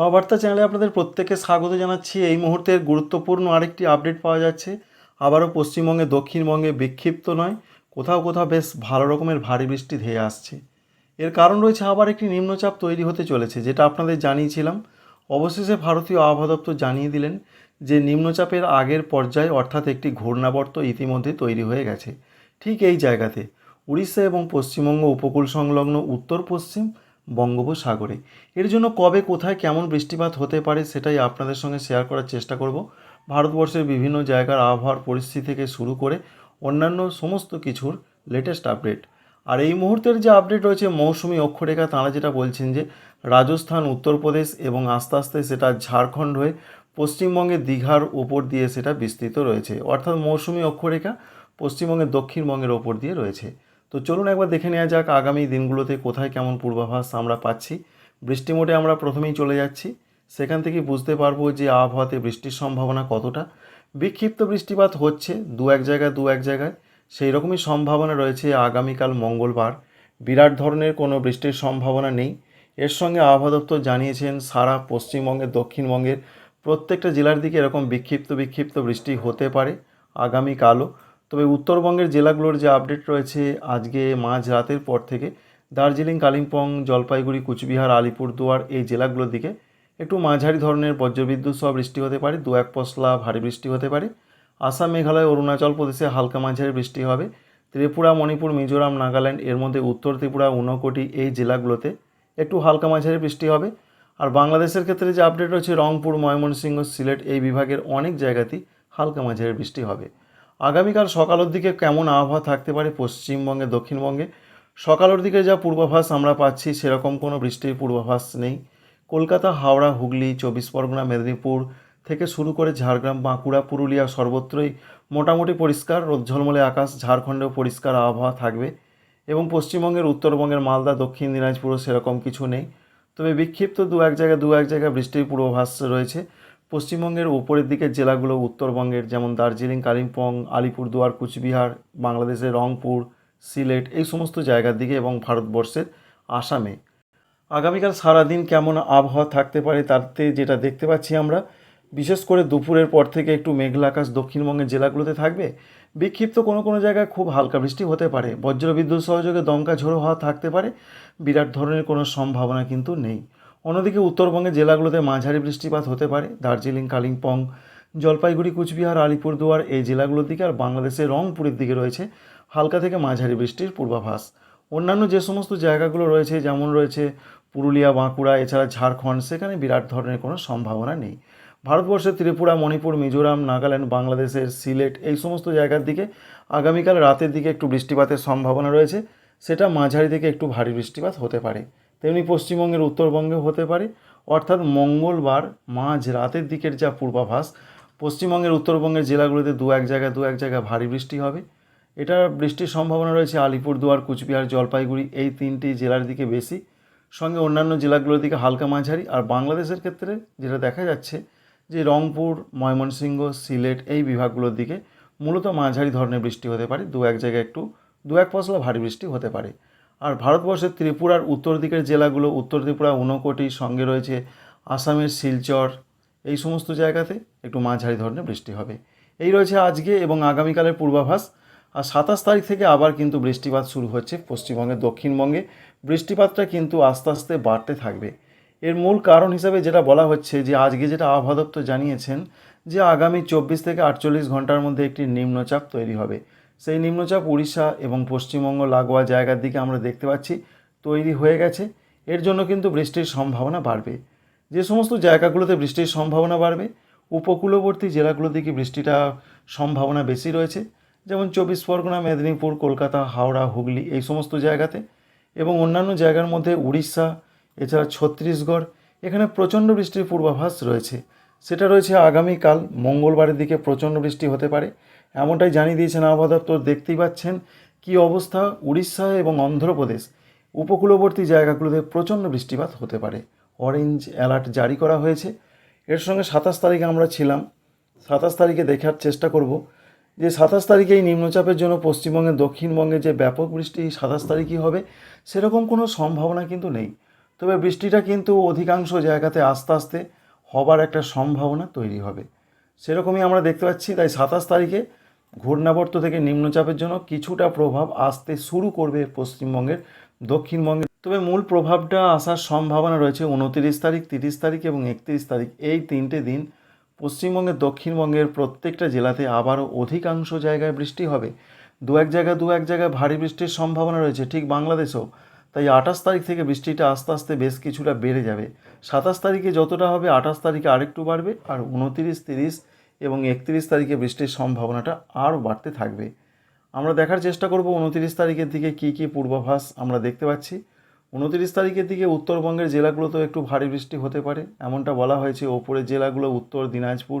হাওয়া বার্তা চ্যানেলে আপনাদের প্রত্যেককে স্বাগত জানাচ্ছি। এই মুহূর্তের গুরুত্বপূর্ণ আরেকটি আপডেট পাওয়া যাচ্ছে। আবারও পশ্চিমবঙ্গে, দক্ষিণবঙ্গে বিক্ষিপ্ত নয়, কোথাও কোথাও বেশ ভালো রকমের ভারী বৃষ্টি ধেয়ে আসছে। এর কারণ রয়েছে আবার একটি নিম্নচাপ তৈরি হতে চলেছে, যেটা আপনাদের জানিয়েছিলাম। অবশেষে ভারতীয় আবহাওয়া দপ্তর জানিয়ে দিলেন যে, নিম্নচাপের আগের পর্যায়ে অর্থাৎ একটি ঘূর্ণাবর্ত ইতিমধ্যে তৈরি হয়ে গেছে। ঠিক এই জায়গাতে, উড়িষ্যা এবং পশ্চিমবঙ্গ উপকূল সংলগ্ন উত্তর পশ্চিম বঙ্গোপসাগরে। এর জন্য কবে, কোথায়, কেমন বৃষ্টিপাত হতে পারে সেটাই আপনাদের সঙ্গে শেয়ার করার চেষ্টা করব। ভারতবর্ষের বিভিন্ন জায়গার আবহাওয়ার পরিস্থিতি থেকে শুরু করে অন্যান্য সমস্ত কিছুর লেটেস্ট আপডেট আর এই মুহূর্তের যে আপডেট রয়েছে, মৌসুমি অক্ষরেখা, তাঁরা যেটা বলছেন যে রাজস্থান, উত্তরপ্রদেশ এবং আস্তে আস্তে সেটা ঝাড়খণ্ড হয়ে পশ্চিমবঙ্গে দীঘার ওপর দিয়ে সেটা বিস্তৃত রয়েছে। অর্থাৎ মৌসুমি অক্ষরেখা পশ্চিমবঙ্গের দক্ষিণবঙ্গের ওপর দিয়ে রয়েছে। তো চলুন একবার দেখে নেওয়া যাক আগামী দিনগুলোতে কোথায় কেমন পূর্বাভাস আমরা পাচ্ছি। বৃষ্টি মোটে আমরা প্রথমেই চলে যাচ্ছি। সেখান থেকে বুঝতে পারব যে আবহাওয়াতে বৃষ্টির সম্ভাবনা কতটা। বিক্ষিপ্ত বৃষ্টিপাত হচ্ছে দু এক জায়গায় দু এক জায়গায়। সেই রকমই সম্ভাবনা রয়েছে আগামীকাল মঙ্গলবার। বিরাট ধরনের কোনো বৃষ্টির সম্ভাবনা নেই। এর সঙ্গে আবহাওয়া দপ্তর জানিয়েছেন, সারা পশ্চিমবঙ্গের দক্ষিণবঙ্গের প্রত্যেকটা জেলার দিকে এরকম বিক্ষিপ্ত বিক্ষিপ্ত বৃষ্টি হতে পারে আগামীকালও। তবে উত্তরবঙ্গের জেলাগুলোর যে আপডেট রয়েছে, আজকে মাঝ রাতের পর থেকে দার্জিলিং, কালিম্পং, জলপাইগুড়ি, কুচবিহার, আলিপুরদুয়ার এই জেলাগুলোর দিকে একটু মাঝারি ধরনের বজ্রবিদ্যুৎ সহ বৃষ্টি হতে পারে। দু এক পশলা ভারী বৃষ্টি হতে পারে। আসাম, মেঘালয়, অরুণাচল প্রদেশে হালকা মাঝারি বৃষ্টি হবে। ত্রিপুরা, মণিপুর, মিজোরাম, নাগাল্যান্ড এর মধ্যে উত্তর ত্রিপুরা, ঊনকোটি এই জেলাগুলোতে একটু হালকা মাঝারি বৃষ্টি হবে। আর বাংলাদেশের ক্ষেত্রে যে আপডেট রয়েছে, রংপুর, ময়মনসিংহ, সিলেট এই বিভাগের অনেক জায়গাতেই হালকা মাঝারি বৃষ্টি হবে। আগামীকাল সকালের দিকে কেমন আবহাওয়া থাকতে পারে পশ্চিমবঙ্গে, দক্ষিণবঙ্গে? সকালের দিকে যা পূর্বাভাস আমরা পাচ্ছি, সেরকম কোনো বৃষ্টির পূর্বাভাস নেই। কলকাতা, হাওড়া, হুগলি, চব্বিশ পরগনা, মেদিনীপুর থেকে শুরু করে ঝাড়গ্রাম, বাঁকুড়া, পুরুলিয়া সর্বত্রই মোটামুটি পরিষ্কার। রোদ ঝলমলে আকাশ, ঝাড়খণ্ডেও পরিষ্কার আবহাওয়া থাকবে এবং পশ্চিমবঙ্গের, উত্তরবঙ্গের, মালদা, দক্ষিণ দিনাজপুরও সেরকম কিছু নেই। তবে বিক্ষিপ্ত দু এক জায়গায় দু এক জায়গায় বৃষ্টির পূর্বাভাস রয়েছে। পশ্চিমবঙ্গের উপরের দিকের জেলাগুলো উত্তরবঙ্গের, যেমন দার্জিলিং, কালিম্পং, আলিপুরদুয়ার, কুচবিহার বাংলাদেশের রংপুর, সিলেট, এই সমস্ত জায়গার দিকে এবং ভারতবর্ষের আসামে। আগামীকাল সারাদিন কেমন আবহাওয়া থাকতে পারে তাতে যেটা দেখতে পাচ্ছি আমরা, বিশেষ করে দুপুরের পর থেকে একটু মেঘলা আকাশ দক্ষিণবঙ্গের জেলাগুলোতে থাকবে। বিক্ষিপ্ত কোনো কোনো জায়গায় খুব হালকা বৃষ্টি হতে পারে। বজ্রবিদ্যুৎ সহযোগে দমকা ঝোড়ো হওয়া থাকতে পারে। বিরাট ধরনের কোনো সম্ভাবনা কিন্তু নেই। অন্যদিকে উত্তরবঙ্গের জেলাগুলোতে মাঝারি বৃষ্টিপাত হতে পারে। দার্জিলিং, কালিম্পং, জলপাইগুড়ি, কুচবিহার, আলিপুরদুয়ার এই জেলাগুলোর দিকে আর বাংলাদেশের রংপুরের দিকে রয়েছে হালকা থেকে মাঝারি বৃষ্টির পূর্বাভাস। অন্যান্য যে সমস্ত জায়গাগুলো রয়েছে, যেমন রয়েছে পুরুলিয়া, বাঁকুড়া, এছাড়া ঝাড়খণ্ড, সেখানে বিরাট ধরনের কোনো সম্ভাবনা নেই। ভারতবর্ষের ত্রিপুরা, মণিপুর, মিজোরাম, নাগাল্যান্ড, বাংলাদেশের সিলেট এই সমস্ত জায়গার দিকে আগামীকাল রাতের দিকে একটু বৃষ্টিপাতের সম্ভাবনা রয়েছে। সেটা মাঝারি থেকে একটু ভারী বৃষ্টিপাত হতে পারে। তেমনি পশ্চিমবঙ্গের উত্তরবঙ্গেও হতে পারে। অর্থাৎ মঙ্গলবার মাঝ রাতের দিকের যা পূর্বাভাস, পশ্চিমবঙ্গের উত্তরবঙ্গের জেলাগুলিতে দু এক জায়গায় দু এক জায়গায় ভারী বৃষ্টি হবে। এটা বৃষ্টির সম্ভাবনা রয়েছে আলিপুরদুয়ার, কুচবিহার, জলপাইগুড়ি, এই তিনটি জেলার দিকে বেশি। সঙ্গে অন্যান্য জেলাগুলোর দিকে হালকা মাঝারি। আর বাংলাদেশের ক্ষেত্রে যেটা দেখা যাচ্ছে যে রংপুর, ময়মনসিংহ, সিলেট এই বিভাগগুলোর দিকে মূলত মাঝারি ধরনের বৃষ্টি হতে পারে। দু এক জায়গায় একটু, দু এক পশলা ভারী বৃষ্টি হতে পারে। আর ভারতবর্ষের ত্রিপুরার উত্তর দিকের জেলাগুলো উত্তর ত্রিপুরা ঊনকোটি সঙ্গে রয়েছে আসামের শিলচর। এই সমস্ত জায়গাতে একটু মাঝারি ধরনের বৃষ্টি হবে। এই রয়েছে আজকে এবং আগামীকালের পূর্বাভাস। আর সাতাশ তারিখ থেকে আবার কিন্তু বৃষ্টিপাত শুরু হচ্ছে পশ্চিমবঙ্গে দক্ষিণবঙ্গে। বৃষ্টিপাতটা কিন্তু আস্তে আস্তে বাড়তে থাকবে। এর মূল কারণ হিসাবে যেটা বলা হচ্ছে যে, আজকে যেটা আবহাওয়া দপ্তর জানিয়েছেন যে, আগামী চব্বিশ থেকে আটচল্লিশ ঘণ্টার মধ্যে একটি নিম্নচাপ তৈরি হবে। সেই নিম্নচাপ উড়িষ্যা এবং পশ্চিমবঙ্গ লাগোয়া জায়গার দিকে আমরা দেখতে পাচ্ছি, তৈরি হয়ে গেছে। এর জন্য কিন্তু বৃষ্টির সম্ভাবনা বাড়বে। যে সমস্ত জায়গাগুলোতে বৃষ্টির সম্ভাবনা বাড়বে, উপকূলবর্তী জেলাগুলোর দিকে বৃষ্টিটা সম্ভাবনা বেশি রয়েছে, যেমন চব্বিশ পরগনা, মেদিনীপুর, কলকাতা, হাওড়া, হুগলি এই সমস্ত জায়গাতে এবং অন্যান্য জায়গার মধ্যে উড়িষ্যা, এছাড়া ছত্তিশগড়, এখানে প্রচণ্ড বৃষ্টির পূর্বাভাস রয়েছে। সেটা রয়েছে আগামীকাল, মঙ্গলবারের দিকে প্রচণ্ড বৃষ্টি হতে পারে। এমনটাই জানিয়ে দিয়েছেন আবহাওয়া দপ্তর। দেখতেই পাচ্ছেন কী অবস্থা উড়িষ্যা এবং অন্ধ্রপ্রদেশ। উপকূলবর্তী জায়গাগুলোতে প্রচণ্ড বৃষ্টিপাত হতে পারে। অরেঞ্জ অ্যালার্ট জারি করা হয়েছে। এর সঙ্গে সাতাশ তারিখে আমরা ছিলাম। সাতাশ তারিখে দেখার চেষ্টা করব যে সাতাশ তারিখে এই নিম্নচাপের জন্য পশ্চিমবঙ্গের দক্ষিণবঙ্গে যে ব্যাপক বৃষ্টি সাতাশ তারিখই হবে, সেরকম কোনো সম্ভাবনা কিন্তু নেই। তবে বৃষ্টিটা কিন্তু অধিকাংশ জায়গাতে আস্তে আস্তে হবার একটা সম্ভাবনা তৈরি হবে। সেরকমই আমরা দেখতে পাচ্ছি, তাই সাতাশ তারিখে ঘূর্ণাবর্ত থেকে নিম্নচাপের জন্য কিছুটা প্রভাব আসতে শুরু করবে পশ্চিমবঙ্গের দক্ষিণবঙ্গে তবে মূল প্রভাবটা আসার সম্ভাবনা রয়েছে উনতিরিশ তারিখ, তিরিশ তারিখ এবং একত্রিশ তারিখ। এই তিনটে দিন পশ্চিমবঙ্গের, দক্ষিণবঙ্গের প্রত্যেকটা জেলাতে আবারও অধিকাংশ জায়গায় বৃষ্টি হবে। দু এক জায়গায়, দু এক জায়গায় ভারী বৃষ্টির সম্ভাবনা রয়েছে, ঠিক বাংলাদেশেও। তাই আঠাশ তারিখ থেকে বৃষ্টিটা আস্তে আস্তে বেশ কিছুটা বেড়ে যাবে। সাতাশ তারিখে যতটা হবে, আঠাশ তারিখে আরেকটু বাড়বে। আর উনতিরিশ, তিরিশ এবং একত্রিশ তারিখে বৃষ্টির সম্ভাবনাটা আরও বাড়তে থাকবে। আমরা দেখার চেষ্টা করব উনতিরিশ তারিখের দিকে কী কী পূর্বাভাস আমরা দেখতে পাচ্ছি। উনতিরিশ তারিখের দিকে উত্তরবঙ্গের জেলাগুলোতেও একটু ভারী বৃষ্টি হতে পারে, এমনটা বলা হয়েছে ওপরের জেলাগুলো, উত্তর দিনাজপুর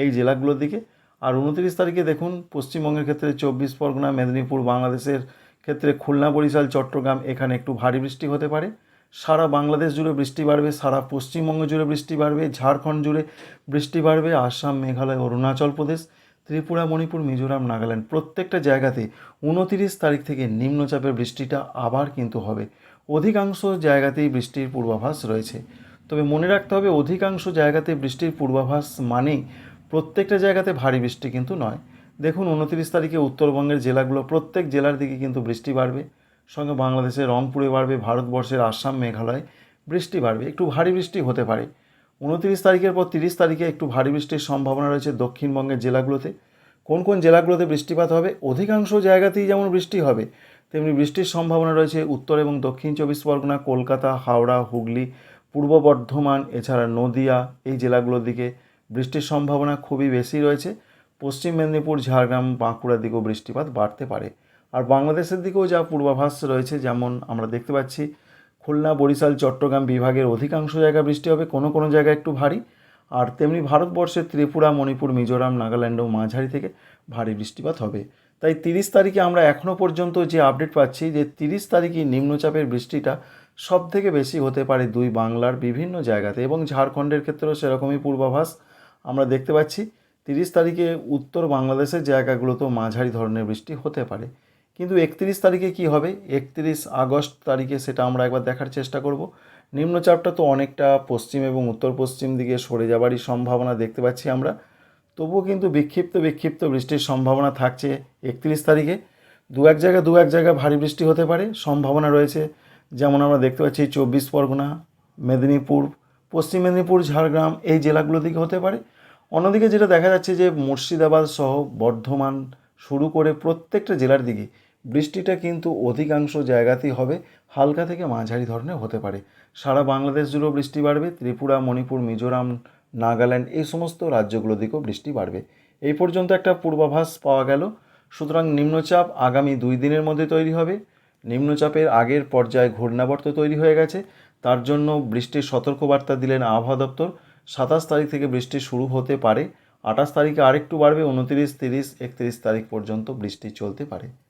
এই জেলাগুলোর দিকে। আর উনতিরিশ তারিখে দেখুন পশ্চিমবঙ্গের ক্ষেত্রে চব্বিশ পরগনা, মেদিনীপুর, বাংলাদেশের ক্ষেত্রে খুলনা, বরিশাল, চট্টগ্রাম, এখানে একটু ভারী বৃষ্টি হতে পারে। সারা বাংলাদেশ জুড়ে বৃষ্টি বাড়বে, সারা পশ্চিমবঙ্গ জুড়ে বৃষ্টি বাড়বে, ঝাড়খণ্ড জুড়ে বৃষ্টি বাড়বে, আসাম, মেঘালয়, অরুণাচল প্রদেশ, ত্রিপুরা, মণিপুর, মিজোরাম, নাগাল্যান্ড প্রত্যেকটা জায়গাতে উনতিরিশ তারিখ থেকে নিম্নচাপের বৃষ্টিটা আবার কিন্তু হবে। অধিকাংশ জায়গাতেই বৃষ্টির পূর্বাভাস রয়েছে। তবে মনে রাখতে হবে, অধিকাংশ জায়গাতে বৃষ্টির পূর্বাভাস মানেই প্রত্যেকটা জায়গাতে ভারী বৃষ্টি কিন্তু নয়। দেখুন, উনতিরিশ তারিখে উত্তরবঙ্গের জেলাগুলো, প্রত্যেক জেলার দিকে কিন্তু বৃষ্টি বাড়বে। সঙ্গে বাংলাদেশের রংপুরে বাড়বে, ভারতবর্ষের আসাম, মেঘালয়, বৃষ্টি বাড়বে। একটু ভারী বৃষ্টি হতে পারে। উনতিরিশ তারিখের পর তিরিশ তারিখে একটু ভারী বৃষ্টির সম্ভাবনা রয়েছে দক্ষিণবঙ্গের জেলাগুলোতে। কোন কোন জেলাগুলোতে বৃষ্টিপাত হবে? অধিকাংশ জায়গাতেই যেমন বৃষ্টি হবে, তেমনি বৃষ্টির সম্ভাবনা রয়েছে উত্তর এবং দক্ষিণ চব্বিশ পরগনা, কলকাতা, হাওড়া, হুগলি, পূর্ব বর্ধমান, এছাড়া নদিয়া, এই জেলাগুলোর দিকে বৃষ্টির সম্ভাবনা খুবই বেশি রয়েছে। পশ্চিম মেদিনীপুর, ঝাড়গ্রাম, বাঁকুড়ার দিকেও বৃষ্টিপাত বাড়তে পারে। আর বাংলাদেশের দিকেও যা পূর্বাভাস রয়েছে, যেমন আমরা দেখতে পাচ্ছি, খুলনা, বরিশাল, চট্টগ্রাম বিভাগের অধিকাংশ জায়গায় বৃষ্টি হবে, কোনো কোনো জায়গায় একটু ভারী। আর তেমনি ভারতবর্ষের ত্রিপুরা, মণিপুর, মিজোরাম নাগাল্যান্ডেও মাঝারি থেকে ভারী বৃষ্টিপাত হবে। তাই তিরিশ তারিখে আমরা এখনও পর্যন্ত যে আপডেট পাচ্ছি, যে তিরিশ তারিখে নিম্নচাপের বৃষ্টিটা সব থেকে বেশি হতে পারে দুই বাংলার বিভিন্ন জায়গাতে এবং ঝাড়খণ্ডের ক্ষেত্রেও সেরকমই পূর্বাভাস আমরা দেখতে পাচ্ছি। তিরিশ তারিখে উত্তর বাংলাদেশের জায়গাগুলোতেও মাঝারি ধরনের বৃষ্টি হতে পারে। কিন্তু একত্রিশ তারিখে কি হবে? একত্রিশ আগস্ট তারিখে সেটা আমরা একবার দেখার চেষ্টা করব। নিম্নচাপটা তো অনেকটা পশ্চিম এবং উত্তর পশ্চিম দিকে সরে যাবারই সম্ভাবনা দেখতে পাচ্ছি আমরা। তবুও কিন্তু বিক্ষিপ্ত বিক্ষিপ্ত বৃষ্টির সম্ভাবনা থাকছে একত্রিশ তারিখে। দু এক জায়গায় দু এক জায়গায় ভারী বৃষ্টি হতে পারে, সম্ভাবনা রয়েছে। যেমন আমরা দেখতে পাচ্ছি চব্বিশ পরগনা, মেদিনীপুর, পশ্চিম মেদিনীপুর, ঝাড়গ্রাম এই জেলাগুলো দিকে হতে পারে। অন্যদিকে যেটা দেখা যাচ্ছে যে মুর্শিদাবাদ সহ বর্ধমান শুরু করে প্রত্যেকটা জেলার দিকে বৃষ্টিটা কিন্তু অধিকাংশ জায়গাতেই হবে, হালকা থেকে মাঝারি ধরনের হতে পারে। সারা বাংলাদেশ জুড়েও বৃষ্টি বাড়বে, ত্রিপুরা, মণিপুর, মিজোরাম, নাগাল্যান্ড এই সমস্ত রাজ্যগুলো দিকেও বৃষ্টি বাড়বে। এই পর্যন্ত একটা পূর্বাভাস পাওয়া গেল। সুতরাং নিম্নচাপ আগামী দুই দিনের মধ্যে তৈরি হবে। নিম্নচাপের আগের পর্যায়ে ঘূর্ণাবর্ত তৈরি হয়ে গেছে। তার জন্য বৃষ্টির সতর্কবার্তা দিলেন আবহাওয়া দপ্তর। সাতাশ তারিখ থেকে বৃষ্টি শুরু হতে পারে। আঠাশ তারিখে আরেকটু বাড়বে, উনতিরিশ, তিরিশ, একত্রিশ তারিখ পর্যন্ত বৃষ্টি চলতে পারে।